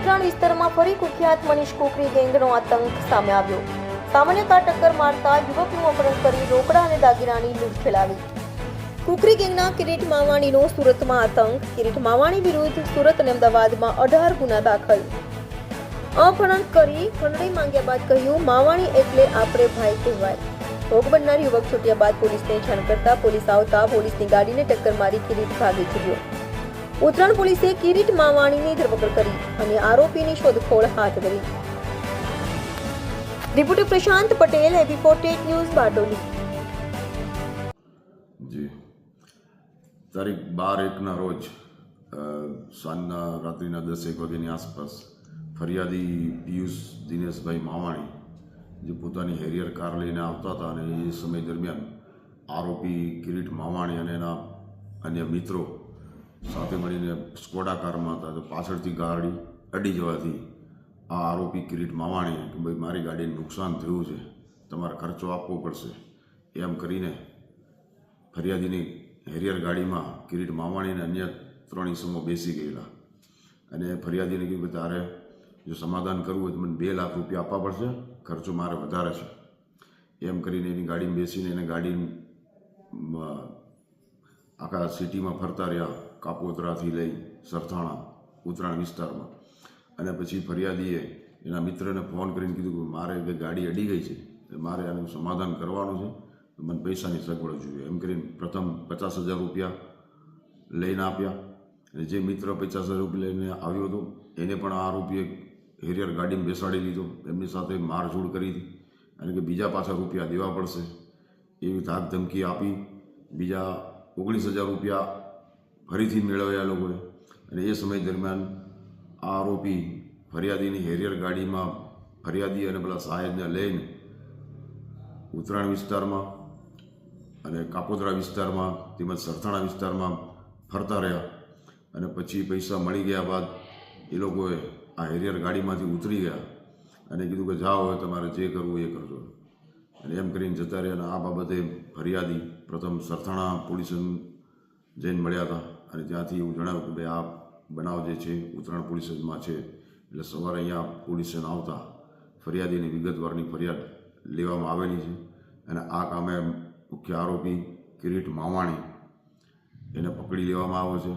ઉત્તરાયણ વિસ્તારમાં ફરી કુખ્યાત મનીષ કોકરી ગેંગનો આતંક સામે આવ્યો. સામાન્ય ટક્કર મારતા યુવકનું અપહરણ કરી રોકડા અને દાગીનાની લૂંટ ફેલાવી. કુકરી ગેંગના કિરીટ માવાણીનો સુરતમાં આતંક. કિરીટ માવાણી વિરુદ્ધ સુરત અને અમદાવાદમાં અઢાર ગુના દાખલ. અપહરણ કરી ખંડણી માંગ્યા બાદ કહ્યું, માવાણી એટલે આપણે ભાઈ કહેવાય. ભોગ બનનાર યુવક છૂટ્યા બાદ પોલીસને જાણ કરતા પોલીસ આવતા પોલીસની ગાડીને ટક્કર મારી કિરીટ ભાગી છૂટ્યો. ઉત્તરાયણ પોલીસે કિરીટ માવાણીની ધરપકડ કરી અને આરોપીની શોધખોળ હાથ ધરી. રિપોર્ટર પ્રશાંત પટેલ, એબી ફોર્ટેટ ન્યૂઝ, બારડોલી. જી. તારીખ બાર એકના રોજ સાંજના રાત્રિના દસેક વાગ્યાની આસપાસ ફરિયાદી પિયુષ દિનેશભાઈ માવાણી, જે પોતાની હેરિયર કાર લઈને આવતા હતા અને એ સમય દરમિયાન આરોપી કિરીટ માવાણી અને એના અન્ય મિત્રો સાથે મળીને સ્કોડા કારમાં હતા તો પાછળથી ગાડી અડી જવાથી આ આરોપી કિરીટ માવાણીએ કે ભાઈ, મારી ગાડીને નુકસાન થયું છે, તમારે ખર્ચો આપવો પડશે. એમ કરીને ફરિયાદીની હેરિયર ગાડીમાં કિરીટ માવાણી અને અન્ય ત્રણ ઈસમો બેસી ગયેલા. અને ફરિયાદીને કીધું કે તારે જો સમાધાન કરવું હોય તો મને બે લાખ રૂપિયા આપવા પડશે, ખર્ચો મારે વધારે છે. એમ કરીને એની ગાડીમાં બેસીને એને ગાડી આખા સિટીમાં ફરતા રહ્યા. કાપોતરાથી લઈ સરથાણા ઉત્તરાયણ વિસ્તારમાં. અને પછી ફરિયાદીએ એના મિત્રને ફોન કરીને કીધું કે મારે કે ગાડી અડી ગઈ છે મારે આનું સમાધાન કરવાનું છે મને પૈસાની સગવડ જોઈએ. એમ કરીને પ્રથમ પચાસ હજાર રૂપિયા લઈને આપ્યા. અને જે મિત્ર પચાસ હજાર રૂપિયા લઈને આવ્યો હતો, એને પણ આ રૂપિયે હેરિયર ગાડીમાં બેસાડી લીધો. એમની સાથે મારઝૂડ કરી હતી. અને કે બીજા પાછા રૂપિયા દેવા પડશે એવી ધાક ધમકી આપી. બીજા ઓગણીસ હજાર રૂપિયા ફરીથી મેળવ્યા લોકોએ. અને એ સમય દરમિયાન આ આરોપી ફરિયાદીની હેરિયર ગાડીમાં ફરિયાદી અને પેલા સાહેબને લઈને ઉત્તરાયણ વિસ્તારમાં અને કાપોદરા વિસ્તારમાં તેમજ સરથાણા વિસ્તારમાં ફરતા રહ્યા. અને પછી પૈસા મળી ગયા બાદ એ લોકોએ આ હેરિયર ગાડીમાંથી ઉતરી ગયા અને કીધું કે જાઓ, હવે તમારે જે કરવું એ કરજો. અને એમ કરીને જતા રહ્યા અને આ બાબતે ફરિયાદી પ્રથમ સરથાણા પોલીસ જઈને મળ્યા હતા. અને ત્યાંથી એવું જણાવ્યું કે, ભાઈ, આ બનાવ જે છે, ઉત્તરાયણ પોલીસ સ્ટેશનમાં છે. એટલે સવારે અહીંયા પોલીસ સ્ટેશન આવતા ફરિયાદીની વિગતવારની ફરિયાદ લેવામાં આવેલી છે. અને આ કામે મુખ્ય આરોપી કિરીટ માવાણી એને પકડી લેવામાં આવ્યો છે.